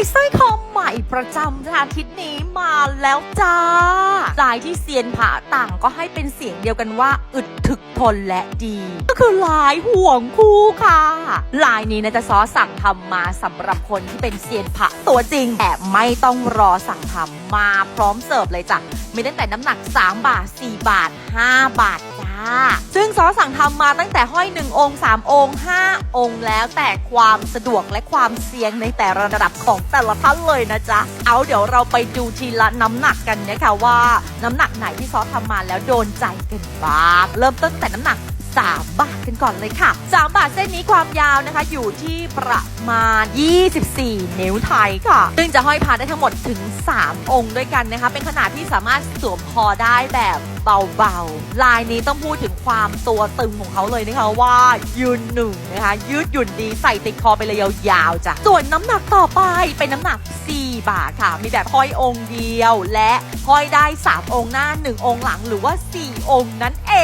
ยสร้อยคอใหม่ประจำอาทิตย์นี้มาแล้วจ้าลายที่เซียนผาต่างก็ให้เป็นเสียงเดียวกันว่า อึดถึกทนและดี ก็คือลายห่วงคู่ค่ะ ลายนี้นะจะซอสั่งทำมาสำหรับคนที่เป็นเซียนผาตัวจริงแต่ไม่ต้องรอสั่งทำมาพร้อมเสิร์ฟเลยจ้ะมีตั้งแต่น้ำหนัก 3 บาท 4 บาท 5 บาทจ้า ซึ่งซอสั่งทำมาตั้งแต่ห้อย 1 องค์ 3 องค์ 5 องค์แล้วแต่ความสะดวกและความเสี่ยงในแต่ละระดับของแต่ละท่านเลยนะจ๊ะ เอาเดี๋ยวเราไปดูทีละน้ำหนักกันนะคะว่าน้ำหนักไหนที่ซอทำมาแล้วโดนใจกันบ้างเริ่มต้นตั้งแต่น้ำหนัก 3 บาทกันก่อนเลยค่ะ 3 บาทเส้นนี้ความยาวนะคะ อยู่ที่ประมาณ 24 นิ้วไทยค่ะ ซึ่งจะห้อยพาได้ทั้งหมดถึง 3 องค์ด้วยกันนะคะ เป็นขนาดที่สามารถสวมคอได้แบบเบาๆ ลายนี้ต้องพูดถึงความตัวตึงของเขาเลยนะคะว่ายืนหนึ่งนะคะยืดหยุ่นดีใส่ติดคอไปเลยยาวๆจ้ะส่วนน้ำหนักต่อไปเป็นน้ำหนัก4 บาทค่ะ มีแบบห้อยองค์เดียว และห้อยได้ 3 องค์หน้า 1 องค์หลังหรือว่า 4 องค์นั่นเอ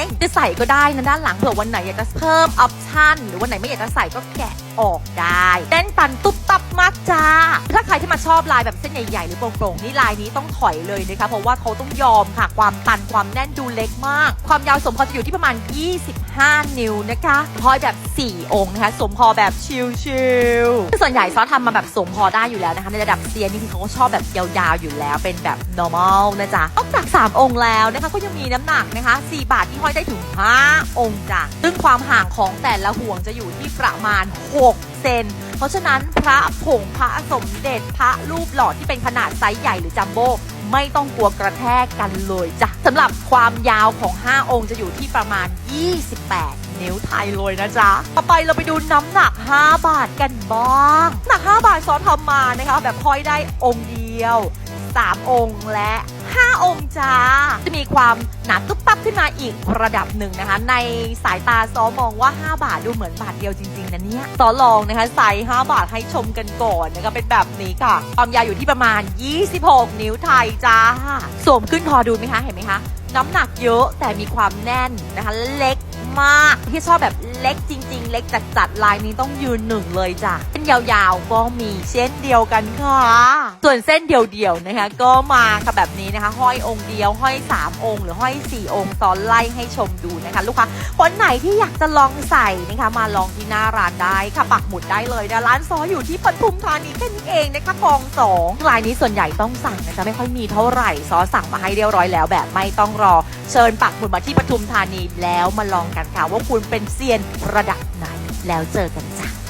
ง จะใส่ก็ได้นะด้านหลังเผื่อวันไหนอยากจะเพิ่มออปชั่นหรือวันไหนไม่อยากจะใส่ก็แกะออกได้แน่นตันตุ๊บตับมากจ้า มาชอบลายแบบเส้นใหญ่ๆ หรือโปร่งๆ นี่ลายนี้ต้องถอยเลยนะคะ เพราะว่าเขาต้องยอมค่ะ ความตันความแน่นดูเล็กมาก ความยาวสมพอจะอยู่ที่ประมาณ 25 นิ้วนะคะห้อยแบบ 4 องค์นะคะ สมคอแบบชิลๆส่วนใหญ่ซอสทำมาแบบสมคอได้อยู่แล้วนะคะ ในระดับเซียนนี่คือเขาก็ชอบแบบยาวๆอยู่แล้วเป็นแบบ normal นะจ๊ะนอกจาก 3 องค์แล้วนะคะก็ยังมีน้ำหนักนะคะ 4 บาทที่ห้อยได้ถึง 5 องค์จ้ะซึ่งความห่างของแต่ละห่วงจะอยู่ที่ประมาณ 6 เซนเพราะฉะนั้นพระผงพระสมเด็จพระรูปหล่อที่เป็นขนาดไซส์ใหญ่หรือจัมโบ้ไม่ต้องกลัวกระแทกกันเลยจ้ะสำหรับความยาวของ 5 องค์จะอยู่ที่ประมาณ 28 นิ้วไทยเลยนะจ๊ะ ต่อไปเราไปดูน้ำหนัก 5 บาทกันบ้าง หนัก 5 บาทซ้อนทำมานะคะ แบบพ้อยได้องค์เดียว 3 องค์และ 5 องค์จ้า จะมีความหนาตุ๊บตับขึ้นมาอีกระดับหนึ่งนะคะ ในสายตาซอมองว่า 5 บาทดูเหมือนบาทเดียวจริงๆนะเนี่ยซอลองนะคะใส่5บาทให้ชมกันก่อนนะคะเป็นแบบนี้ค่ะ ความยาวอยู่ที่ประมาณ 26 นิ้วไทยจ้าสวมขึ้นคอดูไหมคะเห็นไหมคะน้ำหนักเยอะแต่มีความแน่นนะคะเล็ก มาก ที่ชอบแบบเล็กจริง ๆ เล็กจัดๆลายนี้ต้องยืนหนึ่งเลยจ้ะเส้นยาวๆก็มีเช่นเดียวกันค่ะ ส่วนเส้นเดี่ยวๆนะคะก็มาค่ะแบบนี้นะคะ ห้อยองค์เดียว ห้อย 3 องค์ หรือห้อย 4 องค์ซ้อนไล่ให้ชมดูนะคะ ลูกค้าคนไหนที่อยากจะลองใส่นะคะมาลองที่หน้าร้านได้ค่ะปักหมุดได้เลยนะร้านซออยู่ที่ปทุมธานีแค่นี้เองนะคะคลองสองรายนี้ส่วนใหญ่ต้องสั่งนะจะไม่ค่อยมีเท่าไหร่ซอสั่งมาให้เรียบร้อยแล้วแบบไม่ต้องรอ เชิญปักหมุดมาที่ปทุมธานีแล้วมาลองกันค่ะว่าคุณเป็นเซียนระดับไหนแล้วเจอกันจ้ะ